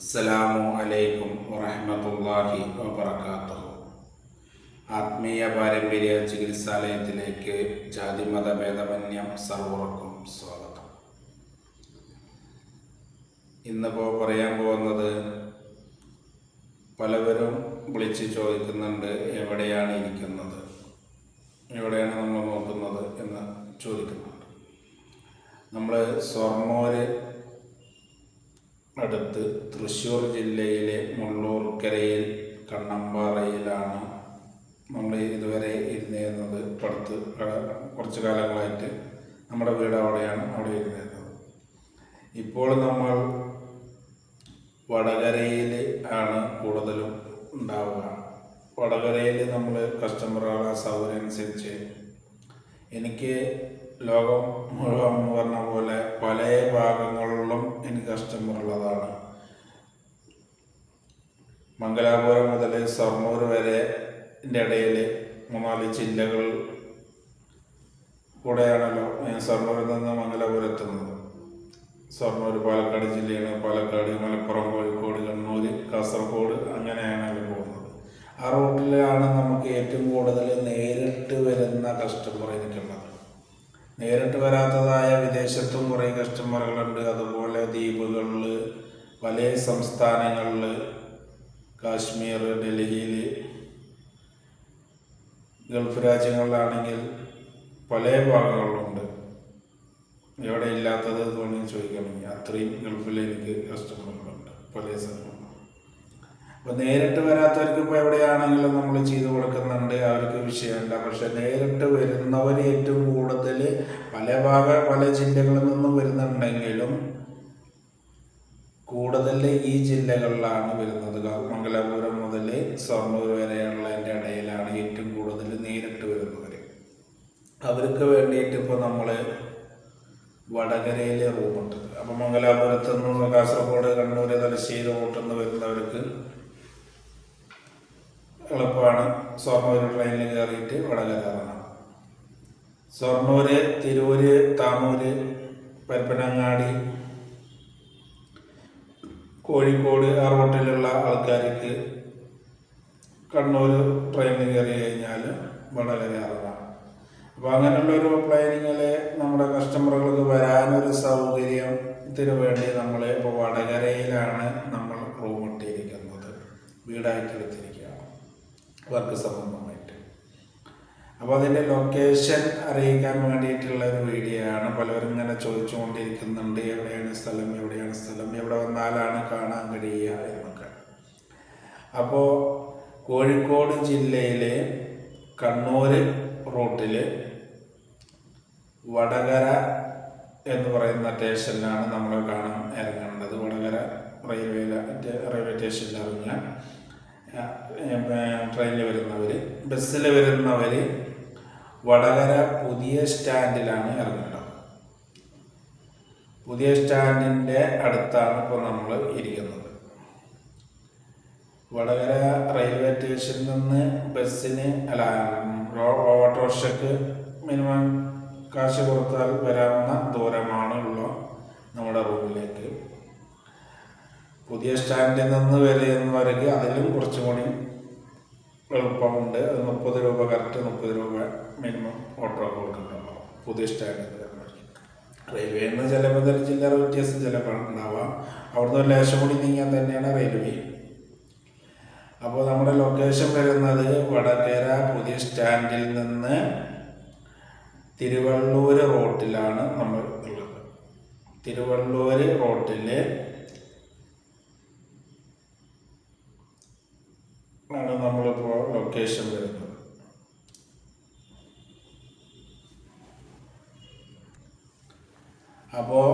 അസ്സലാമു അലൈക്കും വറഹമത്തല്ലാഹി വബറകാതുഹു ആത്മീയ പാരമ്പര്യ ചികിത്സാലയത്തിലേക്ക് ജാതിമത ഭേദമന്യം സർവർക്കും സ്വാഗതം. ഇന്നിപ്പോൾ പറയാൻ പോകുന്നത് പലവരും വിളിച്ച് ചോദിക്കുന്നുണ്ട് എവിടെയാണ് ഇരിക്കുന്നത്? എവിടെയാണ് നമ്മൾ നോക്കുന്നത് എന്ന് ചോദിക്കുന്നുണ്ട്. നമ്മൾ സ്വർണോര് അടുത്ത് തൃശ്ശൂർ ജില്ലയിലെ മുള്ളൂർക്കരയിൽ കണ്ണമ്പാറയിലാണ് നമ്മൾ ഇതുവരെ ഇരുന്നിരുന്നത്. പടുത്ത് കുറച്ച് കാലങ്ങളായിട്ട് നമ്മുടെ വീട് അവിടെയാണ് അവിടെ ഇരുന്നിരുന്നത്. ഇപ്പോൾ നമ്മൾ വടകരയിൽ ആണ് കൂടുതലും ഉണ്ടാവുക. വടകരയിൽ നമ്മൾ കസ്റ്റമറുകളെ സൗകര്യം അനുസരിച്ച് എനിക്ക് ലോകം മുഴുവൻ പറഞ്ഞ പോലെ പല ഭാഗങ്ങളിലും എനിക്ക് കസ്റ്റമർ ഉള്ളതാണ്. മംഗലാപുരം മുതൽ ഷൊർണൂർ വരെ ഇടയിൽ മൂന്നാൽ ജില്ലകൾ കൂടെയാണല്ലോ ഷൊർണൂരിൽ നിന്ന് മംഗലാപുരം എത്തുന്നത്. ഷൊർണൂർ പാലക്കാട് ജില്ലയാണ്. പാലക്കാട് മലപ്പുറം കോഴിക്കോട് കണ്ണൂർ കാസർഗോഡ് അങ്ങനെയാണല്ലോ പോകുന്നത്. ആ റൂട്ടിലാണ് നമുക്ക് ഏറ്റവും കൂടുതൽ നേരിട്ട് വരുന്ന കസ്റ്റമർ എനിക്കുള്ളത് നേരിട്ട് വരാത്തതായ വിദേശത്തും കുറേ കസ്റ്റമറുകളുണ്ട് അതുപോലെ ദ്വീപുകളിൽ പല സംസ്ഥാനങ്ങളിൽ കാശ്മീർ ഡൽഹിയിൽ ഗൾഫ് രാജ്യങ്ങളിലാണെങ്കിൽ പല ഭാഗങ്ങളിലുണ്ട്. എവിടെ ഇല്ലാത്തത് തോന്നി ചോദിക്കണമെങ്കിൽ അത്രയും ഗൾഫിൽ എനിക്ക് കസ്റ്റമറുകളുണ്ട് പല സ്ഥലങ്ങളും അപ്പോൾ നേരിട്ട് വരാത്തവർക്ക് ഇപ്പോൾ എവിടെയാണെങ്കിലും നമ്മൾ ചെയ്തു കൊടുക്കുന്നുണ്ട്. അവർക്ക് വിഷയമല്ല. പക്ഷെ നേരിട്ട് വരുന്നവർ ഏറ്റവും കൂടുതൽ പല ഭാഗ പല ജില്ലകളിൽ നിന്നും വരുന്നുണ്ടെങ്കിലും കൂടുതൽ ഈ ജില്ലകളിലാണ് വരുന്നത്. അവർക്ക് ഇപ്പോൾ നമ്മൾ വടകരയിലെ റൂമുണ്ട് അപ്പം മംഗലാപുരത്ത് നിന്ന് കാസർഗോഡ് കണ്ണൂർ തലശ്ശേരി റൂട്ടിൽ വരുന്നവർക്ക് എളുപ്പമാണ്. ഷൊർണൂർ ട്രെയിനിൽ കയറിയിട്ട് വടകര ഇറങ്ങാം ഷൊർണൂര് തിരൂര് താമൂര് പരപ്പനങ്ങാടി കോഴിക്കോട് ആ റൂട്ടിലുള്ള ആൾക്കാർക്ക് കണ്ണൂർ ട്രെയിനിൽ കയറി കഴിഞ്ഞാൽ വടകര ഇറങ്ങാം. അപ്പോൾ അങ്ങനെയുള്ള ഒരു പ്ലാനിങ്ങിൽ നമ്മുടെ കസ്റ്റമറുകൾക്ക് വരാനൊരു സൗകര്യത്തിന് വേണ്ടി നമ്മൾ ഇപ്പോൾ വടകരയിലാണ് നമ്മൾ റൂം ഇട്ടിരിക്കുന്നത്. വീടായിട്ട് എടുത്തിരിക്കുകയാണ്. വർക്ക് സംബന്ധമായിട്ട്. അപ്പോൾ അതിന്റെ ലൊക്കേഷൻ അറിയിക്കാൻ വേണ്ടിയിട്ടുള്ള ഒരു വീഡിയോ ആണ് പലരും ഇങ്ങനെ ചോദിച്ചുകൊണ്ടിരിക്കുന്നുണ്ട് എവിടെയാണ് സ്ഥലം എവിടെയാണ് സ്ഥലം എവിടെ വന്നാലാണ് കാണാൻ കഴിയുക എന്നൊക്കെ. അപ്പോൾ കോഴിക്കോട് ജില്ലയിലെ കണ്ണൂർ റൂട്ടിൽ വടകര എന്ന് പറയുന്ന സ്റ്റേഷനിലാണ് നമ്മൾ കാണാൻ ഇറങ്ങേണ്ടത്. വടകര റെയിൽവേ റെയിൽവേ സ്റ്റേഷനിൽ ഇറങ്ങിയാൽ ട്രെയിനിൽ വരുന്നവർ ബസ്സിൽ വരുന്നവർ വടകര പുതിയ സ്റ്റാൻഡിലാണ് ഇറങ്ങേണ്ടത്. പുതിയ സ്റ്റാൻഡിന്റെ അടുത്താണ് ഇപ്പോൾ നമ്മൾ ഇരിക്കുന്നത്. വടകര റെയിൽവേ സ്റ്റേഷനിൽ നിന്ന് ബസ്സിന് അല്ല ഓട്ടോറിക്ഷക്ക് മിനിമം കാശ് കൊടുത്താൽ വരാവുന്ന ദൂരമാണ് ഉള്ള നമ്മുടെ റൂമിലേക്ക്. പുതിയ സ്റ്റാൻഡിൽ നിന്ന് വരെ അതിലും കുറച്ചും കൂടി എളുപ്പമുണ്ട്. അത് മുപ്പത് രൂപ കറക്റ്റ് മുപ്പത് രൂപ മിനിമം ഓട്ടോ കൊടുക്കുന്നുണ്ടല്ലോ പുതിയ സ്റ്റാൻഡിൽ റെയിൽവേ എന്ന് ചിലപ്പോൾ തന്നെ ചില്ലറ വ്യത്യാസം ചിലപ്പോൾ ഉണ്ടാവാം. അവിടുന്ന് ഒരു ലേശം കൂടി നീങ്ങാൻ തന്നെയാണ് റെയിൽവേ. അപ്പോൾ നമ്മുടെ ലൊക്കേഷൻ വരുന്നത് വടകര പുതിയ സ്റ്റാൻഡിൽ നിന്ന് തിരുവള്ളൂർ റോട്ടിലാണ് നമ്മൾ ഉള്ളത്. തിരുവള്ളൂര് റോട്ടിലെ ആണ് നമ്മളിപ്പോൾ ലൊക്കേഷൻ വരുന്നത്. അപ്പോൾ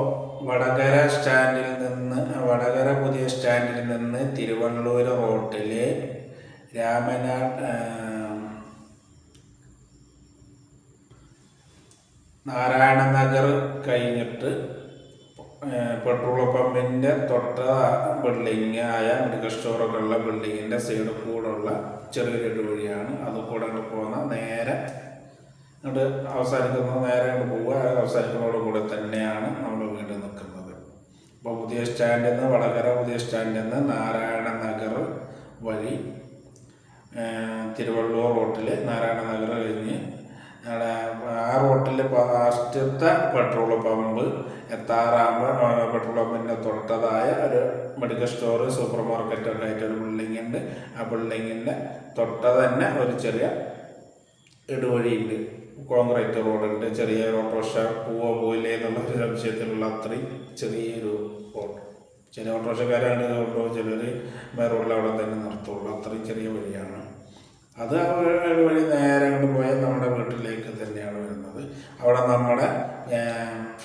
വടകര സ്റ്റാൻഡിൽ നിന്ന് വടകര പുതിയ സ്റ്റാൻഡിൽ നിന്ന് തിരുവള്ളൂർ റോട്ടിലെ രാമനാട് നാരായണ നഗർ കഴിഞ്ഞിട്ട് പെട്രോൾ പമ്പിന്റെ തൊട്ട ബിൽഡിങ് ആയ മെഡിക്കൽ സ്റ്റോറൊക്കെയുള്ള ബിൽഡിങ്ങിന്റെ സൈഡ് കൂടെയുള്ള ചെറിയൊരു വഴിയാണ്. അത് കൂടെ അങ്ങോട്ട് പോകുന്ന നേരെ അങ്ങോട്ട് അവസാനിക്കുന്ന നേരെ അങ്ങോട്ട് പോവുക. അവസാനിക്കുന്നതോട് കൂടെ തന്നെയാണ് നമ്മൾ വീട് നിൽക്കുന്നത്. ഇപ്പോൾ പുതിയ സ്റ്റാൻഡിൽ നിന്ന് വടകര പുതിയ സ്റ്റാൻഡിൽ നിന്ന് നാരായണ നഗർ വഴി തിരുവള്ളൂർ റോട്ടിൽ നാരായണ നഗർ കഴിഞ്ഞ് അവിടെ ആ റോട്ടിൽ ഫാസ്റ്റത്തെ പെട്രോൾ പമ്പ് എത്താറാകുമ്പോൾ പെട്രോൾ പമ്പിന്റെ തൊട്ടതായ ഒരു മെഡിക്കൽ സ്റ്റോർ സൂപ്പർ മാർക്കറ്റൊക്കെ ആയിട്ട് ഒരു ബിൽഡിംഗ് ഉണ്ട്. ആ ബിൽഡിങ്ങിന്റെ തൊട്ട തന്നെ ഒരു ചെറിയ ഇടുവഴിയുണ്ട്. കോൺക്രീറ്റ് റോഡുണ്ട് ചെറിയ ഓട്ടോറിക്ഷ പോവോ പോയില്ലേ എന്നുള്ള ഒരു സംശയത്തിലുള്ള അത്രയും ചെറിയൊരു റോഡ് ചില ഓട്ടോറിക്ഷക്കാരാണ് ചിലർ റോഡിൽ അവിടെ തന്നെ നിർത്തുള്ളൂ. അത്രയും ചെറിയ വഴിയാണ്. അത് വഴി നേരെ അങ്ങോട്ട് പോയാൽ നമ്മുടെ വീട്ടിലേക്ക് തന്നെയാണ് വരുന്നത്. അവിടെ നമ്മുടെ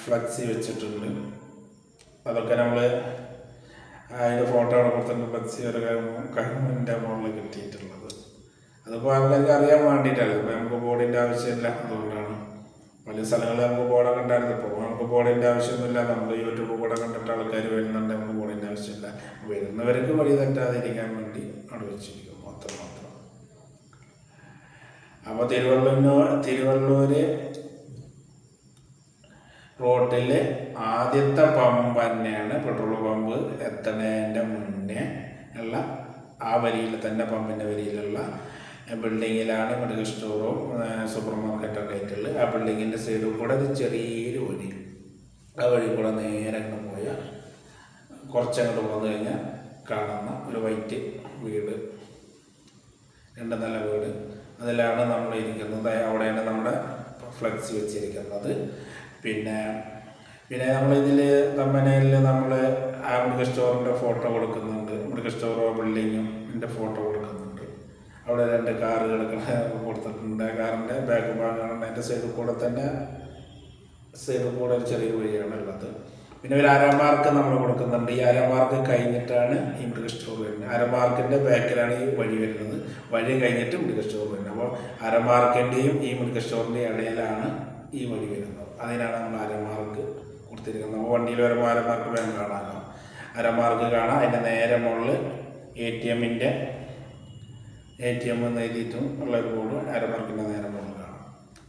ഫ്ലക്സി വെച്ചിട്ടുണ്ട്. അതൊക്കെ നമ്മൾ അതിന്റെ ഫോട്ടോ അവിടെ കൊടുത്തു ഫ്ലക്സി ഒരു കണ്ണിന്റെ മുകളിൽ കിട്ടിയിട്ടുള്ളത്. അതിപ്പോൾ ആൾക്കാർക്ക് അറിയാൻ വേണ്ടിയിട്ടല്ല. ഇപ്പോൾ നമുക്ക് ബോർഡിന്റെ ആവശ്യമില്ല. അതുകൊണ്ടാണ്. പല സ്ഥലങ്ങളിൽ നമുക്ക് ബോർഡൊക്കെ ഉണ്ടായിരുന്നു. ഇപ്പോൾ നമുക്ക് ബോർഡിന്റെ ആവശ്യമൊന്നുമില്ല. നമ്മൾ യൂട്യൂബ് കൂടെ കണ്ടിട്ട് ആൾക്കാർ വരുന്നുണ്ട്. നമുക്ക് ബോർഡിന്റെ ആവശ്യമില്ല. വരുന്നവർക്ക് വഴി തെറ്റാതിരിക്കാൻ വേണ്ടി അവിടെ വെച്ചിരിക്കും അപ്പോൾ തിരുവള്ളൂർ തിരുവള്ളൂര് റോട്ടിൽ ആദ്യത്തെ പമ്പ് തന്നെയാണ്. പെട്രോൾ പമ്പ് എത്തണേന്റെ മുന്നേ ഉള്ള ആ വരിയിൽ തന്നെ പമ്പിന്റെ വരിയിലുള്ള ബിൽഡിങ്ങിലാണ് മെഡിക്കൽ സ്റ്റോറും സൂപ്പർ മാർക്കറ്റൊക്കെ ആയിട്ടുള്ളത്. ആ ബിൽഡിങ്ങിന്റെ സൈഡിൽ കൂടെ ഒരു ചെറിയൊരു വഴി ആ വഴി കൂടെ നേരെ അങ്ങ് പോയാൽ കുറച്ചങ്ങോട്ട് പോന്നു കഴിഞ്ഞാൽ കാണുന്ന ഒരു വൈറ്റ് വീട്. രണ്ട് നില വീട്. അതിലാണ് നമ്മൾ ഇരിക്കുന്നത്. അവിടെയാണ് നമ്മുടെ ഫ്ലെക്സ് വെച്ചിരിക്കുന്നത്. പിന്നെ പിന്നെ നമ്മളിതിൽ തമ്മനയിൽ നമ്മൾ ആ സ്റ്റോറിന്റെ ഫോട്ടോ കൊടുക്കുന്നുണ്ട്. മെഡിക്കൽ സ്റ്റോറോ ബിൽഡിങ്ങും ഫോട്ടോ കൊടുക്കുന്നുണ്ട്. അവിടെ രണ്ട് കാറുകൾ കൊടുത്തിട്ടുണ്ട്. കാറിന്റെ ബാക്ക് ഭാഗമാണ്. അതിന്റെ സൈഡിൽ കൂടെ തന്നെ സൈഡിൽ കൂടെ ഒരു ചെറിയ വഴിയാണ് ഉള്ളത് പിന്നെ ഒരു അരമാർക്ക് നമ്മൾ കൊടുക്കുന്നുണ്ട്. ഈ അരമാർക്ക് കഴിഞ്ഞിട്ടാണ് ഈ മൃഗ സ്റ്റോർ വരുന്നത് അരമാർക്കിന്റെ ബാക്കിലാണ് ഈ വഴി വരുന്നത്. വഴി കഴിഞ്ഞിട്ട് മൃഗ സ്റ്റോർ വരുന്നത്. അപ്പോൾ അരമാർക്കിന്റെയും ഈ മൃഗ സ്റ്റോറിന്റെയും ഇടയിലാണ് ഈ വഴി വരുന്നത്. അതിനാണ് നമ്മൾ അരമാർക്ക് കൊടുത്തിരിക്കുന്നത്. നമ്മൾ വണ്ടിയിൽ വരുമ്പോൾ അരമാർക്ക് വേഗം കാണാമല്ലോ. അരമാർക്ക് കാണാം. അതിന്റെ നേരെ മുകളിൽ എ ടി എമ്മിന്റെ എ ടി എം എന്ന് എഴുതിയിട്ടും ഉള്ള ഒരു ബോർഡ് അരമാർക്കിന്റെ നേരെ മുകളിൽ കാണാം.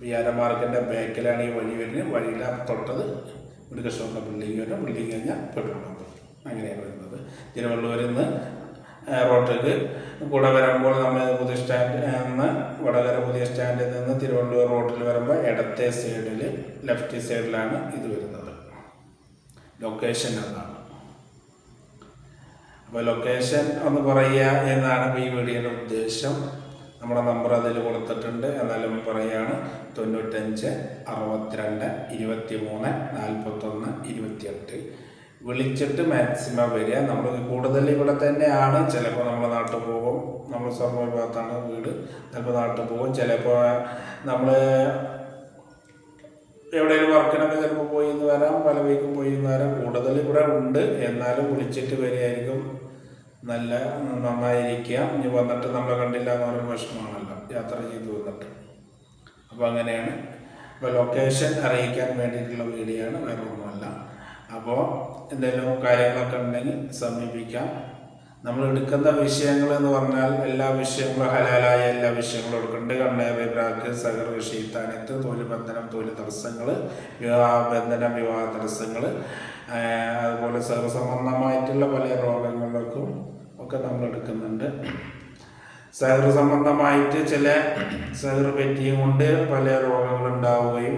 ഈ അരമാർക്കിന്റെ ബാക്കിലാണ് ഈ വഴി വരുന്നത്. വഴിയിലാണ് തൊട്ടത് മൃഗസ്റ്റോറിന്റെ ബിൽഡിംഗ് വരും ബിൽഡിംഗ് കഴിഞ്ഞാൽ പെട്രോൾ പമ്പ്. അങ്ങനെയാണ് വരുന്നത്. തിരുവള്ളൂരിൽ നിന്ന് റോട്ടിലേക്ക് കൂടെ വരുമ്പോൾ നമ്മൾ പുതിയ സ്റ്റാൻഡ് നിന്ന് വടകര പുതിയ സ്റ്റാൻഡിൽ നിന്ന് തിരുവള്ളൂർ റോട്ടിൽ വരുമ്പോൾ ഇടത്തെ സൈഡിൽ ലെഫ്റ്റ് സൈഡിലാണ് ഇത് വരുന്നത്. ലൊക്കേഷൻ എന്നാണ് അപ്പോൾ ലൊക്കേഷൻ ഒന്ന് പറയുക എന്നാണ് ഈ വീഡിയോയുടെ ഉദ്ദേശം. നമ്മുടെ നമ്പർ അതിൽ കൊടുത്തിട്ടുണ്ട്. എന്നാലും പറയുകയാണ്. തൊണ്ണൂറ്റഞ്ച് അറുപത്തിരണ്ട് ഇരുപത്തി മൂന്ന് നാൽപ്പത്തൊന്ന് ഇരുപത്തിയെട്ട്. വിളിച്ചിട്ട് മാക്സിമം വരിക. നമ്മൾ കൂടുതൽ ഇവിടെ തന്നെയാണ്. ചിലപ്പോൾ നമ്മൾ നാട്ടിൽ പോകും. നമ്മൾ ഭാഗത്താണ് വീട്. ചിലപ്പോൾ നാട്ടിൽ പോകും. ചിലപ്പോൾ നമ്മൾ എവിടെയെങ്കിലും വർക്കിനൊക്കെ ചിലപ്പോൾ പോയി എന്ന് വരാം. പല വീക്കും പോയി എന്ന് വരാം. കൂടുതൽ ഇവിടെ ഉണ്ട്. എന്നാലും വിളിച്ചിട്ട് വരികയായിരിക്കും. നല്ല നന്നായിരിക്കുക ഇനി വന്നിട്ട് നമ്മളെ കണ്ടില്ല എന്ന് പറയുന്ന വിഷമമാണല്ലോ യാത്ര ചെയ്ത് വന്നിട്ട്. അപ്പോൾ അങ്ങനെയാണ്. അപ്പോൾ ലൊക്കേഷൻ അറിയിക്കാൻ വേണ്ടിയിട്ടുള്ള വീഡിയോ ആണ് വേറെ ഒന്നുമല്ല അപ്പോൾ എന്തെങ്കിലും കാര്യങ്ങളൊക്കെ ഉണ്ടെങ്കിൽ സമീപിക്കാം. നമ്മൾ എടുക്കുന്ന വിഷയങ്ങൾ എന്ന് പറഞ്ഞാൽ എല്ലാ വിഷയങ്ങളും ഹലാലായ എല്ലാ വിഷയങ്ങളും എടുക്കുന്നുണ്ട്. കണ്ണേറി ബ്രാക്ക് സഹർ ഷീത്താനത്ത് തൊഴിൽ ബന്ധനം തൊഴിൽ തടസ്സങ്ങൾ വിവാഹ ബന്ധനം വിവാഹ തടസ്സങ്ങൾ അതുപോലെ സഹർ സംബന്ധമായിട്ടുള്ള പല രോഗങ്ങൾക്കും ഒക്കെ നമ്മൾ എടുക്കുന്നുണ്ട്. സഹർ സംബന്ധമായിട്ട് ചില സഹർ പറ്റിയും കൊണ്ട് പല രോഗങ്ങളുണ്ടാവുകയും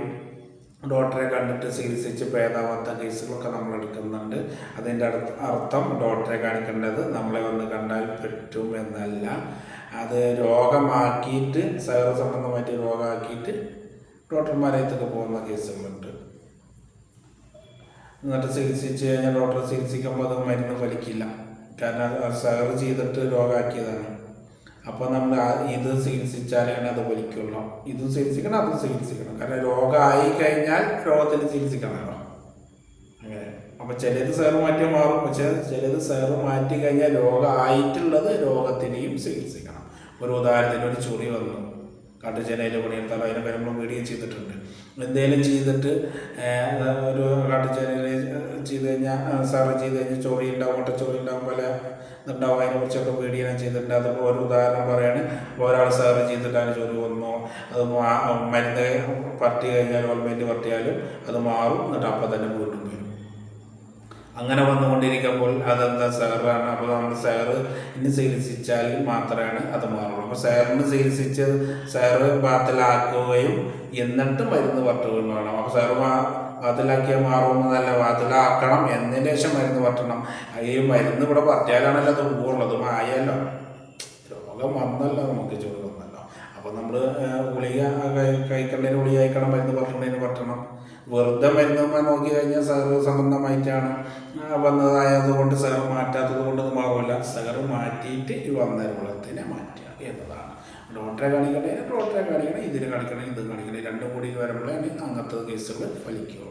ഡോക്ടറെ കണ്ടിട്ട് ചികിത്സിച്ച് ഭേദാവാത്ത കേസുകളൊക്കെ നമ്മൾ എടുക്കുന്നുണ്ട്. അതിന്റെ അർത്ഥം ഡോക്ടറെ കാണിക്കേണ്ടത് നമ്മളെ വന്ന് കണ്ടാൽ പറ്റും എന്നല്ല. അത് രോഗമാക്കിയിട്ട് സഹർ സംബന്ധമായിട്ട് രോഗമാക്കിയിട്ട് ഡോക്ടർമാരേത്തൊക്കെ പോകുന്ന കേസുകളുണ്ട്. എന്നിട്ട് ചികിത്സിച്ച് കഴിഞ്ഞാൽ ഡോക്ടറെ ചികിത്സിക്കുമ്പോൾ അത് മരുന്ന് ഫലിക്കില്ല. കാരണം സഹർ ചെയ്തിട്ട് രോഗമാക്കിയതാണ്. അപ്പോൾ നമ്മൾ ഇത് ചികിത്സിച്ചാലാണ് അത് വലിക്കുള്ളൂ. ഇതും ചികിത്സിക്കണം അതും ചികിത്സിക്കണം. കാരണം രോഗമായി കഴിഞ്ഞാൽ രോഗത്തിന് ചികിത്സിക്കണമല്ലോ അങ്ങനെ. അപ്പോൾ ചിലത് സേറ് മാറ്റി മാറും. പക്ഷേ ചിലത് സേറ് മാറ്റി കഴിഞ്ഞാൽ രോഗമായിട്ടുള്ളത് രോഗത്തിനെയും ചികിത്സിക്കണം. ഒരു ഉദാഹരണത്തിന് ഒരു ചൊറി വന്നു. കാട്ടുചേനയിൽ പണിയെടുത്താലോ അതിനെ വരുമ്പോൾ വീഡിയോ ചെയ്തിട്ടുണ്ട്. എന്തെങ്കിലും ചെയ്തിട്ട് ഒരു കാട്ടുചേനയിൽ ചെയ്ത് കഴിഞ്ഞാൽ സാറ് ചെയ്ത് കഴിഞ്ഞാൽ ചോറി ഉണ്ടാവും മുട്ടച്ചോറി ഉണ്ടാവും പല ഇതുണ്ടാവും. അതിനെ കുറിച്ചൊക്കെ ഞാൻ ചെയ്തിട്ടുണ്ട്. അതിപ്പോൾ ഒരു ഉദാഹരണം പറയാണ്. ഒരാൾ സാറ് ചെയ്തിട്ടാണ് ചൊറി വന്നു. അത് മരുന്ന് പറ്റി കഴിഞ്ഞാൽ ഓൾമെന്റ് പറ്റിയാലും അത് മാറും. എന്നിട്ട് അപ്പം തന്നെ വീണ്ടും വരും. അങ്ങനെ വന്നുകൊണ്ടിരിക്കുമ്പോൾ അതെന്താ സാറാണ് അപ്പോൾ നമ്മൾ സാറ് ഇന്ന് ചികിത്സിച്ചാൽ മാത്രമാണ് അത് മാറുള്ളൂ. അപ്പോൾ സാറിന് ചികിത്സിച്ച് സാറ് പാത്തിലാക്കുകയും എന്നിട്ട് മരുന്ന് പറ്റുകയും വേണം. അപ്പോൾ സാറ് വാതിലാക്കിയാൽ മാറുമെന്നല്ല വാതിലാക്കണം എന്നതിന് ശേഷം മരുന്ന് പറ്റണം? ഈ മരുന്ന് ഇവിടെ പറ്റിയാലാണല്ലോ അത് പോകുള്ളത് മായല്ലോ രോഗം വന്നല്ലോ നമുക്ക് ചോറ് വന്നല്ലോ. അപ്പോൾ നമ്മൾ ഗുളിക കഴി- കഴിക്കേണ്ടതിന് ഗുളിക കഴിക്കണം മരുന്ന് പറ്റേണ്ടതിന് പറ്റണം. വെറുതെ മരുന്ന് നോക്കി കഴിഞ്ഞാൽ സാറ് സംബന്ധമായിട്ടാണ് വന്നതായതുകൊണ്ട് വന്നതായത് കൊണ്ട് സാറ് മാറ്റാത്തത് കൊണ്ട് അത് മാറില്ല സാറ് മാറ്റിയിട്ട് ഈ വന്ന രോഗത്തിനെ മാറ്റുക എന്നതാണ്. ഡോക്ടറെ കാണിക്കണേ ഡോക്ടറെ കാണിക്കണേ ഇതിന് കാണിക്കണേ ഇത് കാണിക്കണേ രണ്ടും കൂടി വരുമ്പോഴാണ് അങ്ങനത്തെ കേസുകൾ ഫലിക്കുകയുള്ളൂ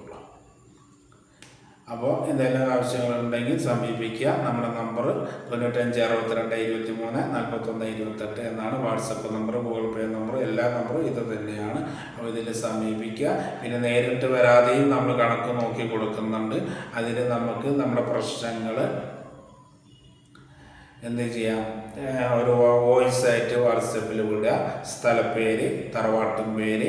അപ്പോൾ എന്തെങ്കിലും ആവശ്യങ്ങളുണ്ടെങ്കിൽ സമീപിക്കുക. നമ്മുടെ നമ്പർ തൊണ്ണൂറ്റഞ്ച് അറുപത്തിരണ്ട് ഇരുപത്തി മൂന്ന് നാൽപ്പത്തൊന്ന് ഇരുപത്തെട്ട് എന്നാണ് WhatsApp number Google Pay number എല്ലാ നമ്പറും ഇത് തന്നെയാണ്. അപ്പോൾ ഇതിൽ സമീപിക്കുക. പിന്നെ നേരിട്ട് വരാതെയും നമ്മൾ കണക്ക് നോക്കി കൊടുക്കുന്നുണ്ട്. അതിൽ നമുക്ക് നമ്മുടെ പ്രശ്നങ്ങൾ എന്ത് ചെയ്യാം? ഒരു വോയിസ് ആയിട്ട് വാട്സപ്പിൽ വിടുക. സ്ഥലപ്പേര് തറവാട്ടും പേര്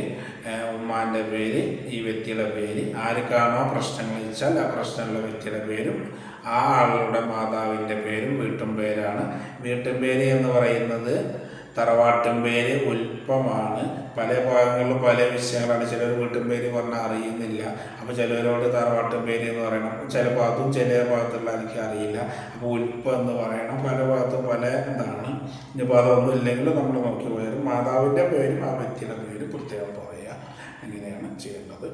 ഉമ്മാന്റെ പേര് ഈ വ്യക്തിയുടെ പേര്. ആർക്കാണോ പ്രശ്നങ്ങൾ വെച്ചാൽ ആ പ്രശ്നമുള്ള വ്യക്തിയുടെ പേരും ആ ആളുടെ മാതാവിന്റെ പേരും വീട്ടും പേരാണ്. വീട്ടും പേര് എന്ന് പറയുന്നത് തറവാട്ടും പേര് ഉൽപ്പമാണ്. പല ഭാഗങ്ങളിലും പല വിഷയങ്ങളാണ്. ചിലർ വീട്ടും പേര് പറഞ്ഞാൽ അറിയുന്നില്ല. അപ്പോൾ ചിലരോട് തറവാട്ടും പേര് എന്ന് പറയണം. ചില ഭാഗത്തും ചില ഭാഗത്തുള്ള എനിക്ക് അറിയില്ല. അപ്പോൾ ഉൽപ്പം എന്ന് പറയണം. പല ഭാഗത്തും പല എന്താണ്. ഇനിയിപ്പോൾ അതൊന്നും ഇല്ലെങ്കിലും നമ്മൾ നോക്കി പോയാലും മാതാവിന്റെ പേരും ആ വ്യക്തിയുടെ പേരും പ്രത്യേകം പറയുക. ഇങ്ങനെയാണ് ചെയ്യേണ്ടത്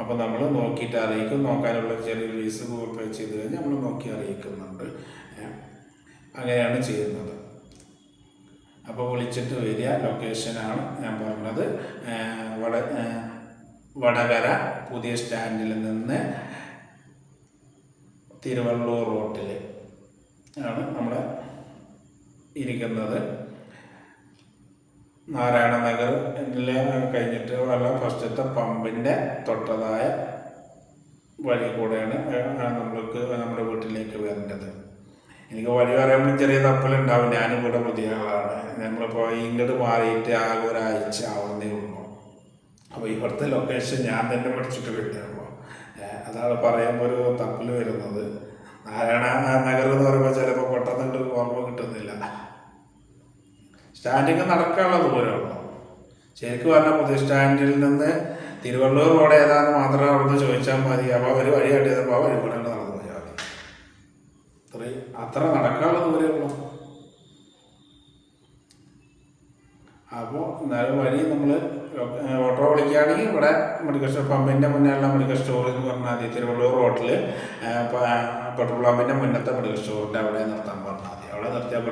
അപ്പോൾ നമ്മൾ നോക്കിയിട്ട് അറിയിക്കും. നോക്കാനുള്ള ചെറിയ ഫീസ് ഗൂഗിൾ പേ ചെയ്ത് കഴിഞ്ഞാൽ നമ്മൾ നോക്കി അറിയിക്കുന്നുണ്ട്. അങ്ങനെയാണ് ചെയ്യുന്നത്. അപ്പോൾ വിളിച്ചിട്ട് വരിക. ലൊക്കേഷനാണ് ഞാൻ പറഞ്ഞത്. വട വടകര പുതിയ സ്റ്റാൻഡിൽ നിന്ന് തിരുവള്ളൂർ റോട്ടിൽ ആണ് നമ്മൾ ഇരിക്കുന്നത്. നാരായണ നഗർ കഴിഞ്ഞിട്ട് വല്ല ഫസ്റ്റത്തെ പമ്പിന്റെ തൊട്ടതായ വഴി കൂടെയാണ് നമ്മൾക്ക് നമ്മുടെ വീട്ടിലേക്ക് വരേണ്ടത്. എനിക്ക് വഴി പറയുമ്പോൾ ചെറിയ തപ്പലുണ്ടാവും. ഞാനും കൂടെ പുതിയ ആളാണ് നമ്മളിപ്പോൾ ഇങ്ങോട്ട് മാറിയിട്ട് ആകെ ഒരാഴ്ച ആവുന്നേ ഉള്ളൂ. അപ്പോൾ ഇവിടുത്തെ ലൊക്കേഷൻ ഞാൻ തന്നെ പഠിച്ചിട്ട് കിട്ടുമ്പോൾ അതാണ് പറയുമ്പോൾ ഒരു തപ്പൽ വരുന്നത്. നാരായണ നഗർ എന്ന് പറയുമ്പോൾ ചിലപ്പോൾ പെട്ടെന്ന് ഓർമ്മ കിട്ടുന്നില്ല. സ്റ്റാൻഡിങ് നടക്കാനുള്ള ദൂരമുള്ളൂ ശരിക്കും പറഞ്ഞാൽ പുതിയ സ്റ്റാൻഡിൽ നിന്ന് തിരുവള്ളൂർ റോഡ് ഏതാണെന്ന് മാത്രം അവിടുന്ന് ചോദിച്ചാൽ മതി. അപ്പോൾ വഴിയായിട്ട് ചെയ്തപ്പോൾ ആ വഴി കൂടെ നടന്നു. അത്ര നടക്കാനുള്ള ദൂരമുള്ളൂ അപ്പോൾ എന്നാലും വഴി നമ്മൾ ഓട്ടോ വിളിക്കുകയാണെങ്കിൽ ഇവിടെ മെഡിക്കൽ സ്റ്റോർ പമ്പിന്റെ മുന്നേയുള്ള മെഡിക്കൽ സ്റ്റോർ എന്ന് പറഞ്ഞാൽ മതി തിരുവള്ളൂർ റോട്ടിൽ പെട്രോൾ പമ്പിന്റെ മുന്നത്തെ മെഡിക്കൽ സ്റ്റോറിന്റെ അവിടെ നിർത്താൻ പറഞ്ഞാൽ മതി. അവിടെ നിർത്തിയാൽ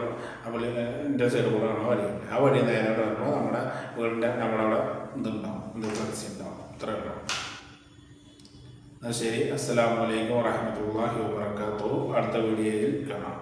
അപ്പോൾ എന്റെ സൈഡ് കൂടെ ആണ് വഴി ആ വഴി നേരെ വരുമ്പോൾ നമ്മുടെ വീടിന്റെ നമ്മളവിടെ ഇതുണ്ടാവും. ഇത് പരസ്യം ഉണ്ടാവും. ഇത്രയേ ഉള്ളൂ. ശരി. അസ്സലാമു അലൈക്കും വറഹമത്തല്ലാഹി വാബർക്കാത്തു അടുത്ത വീഡിയോയിൽ കാണാം.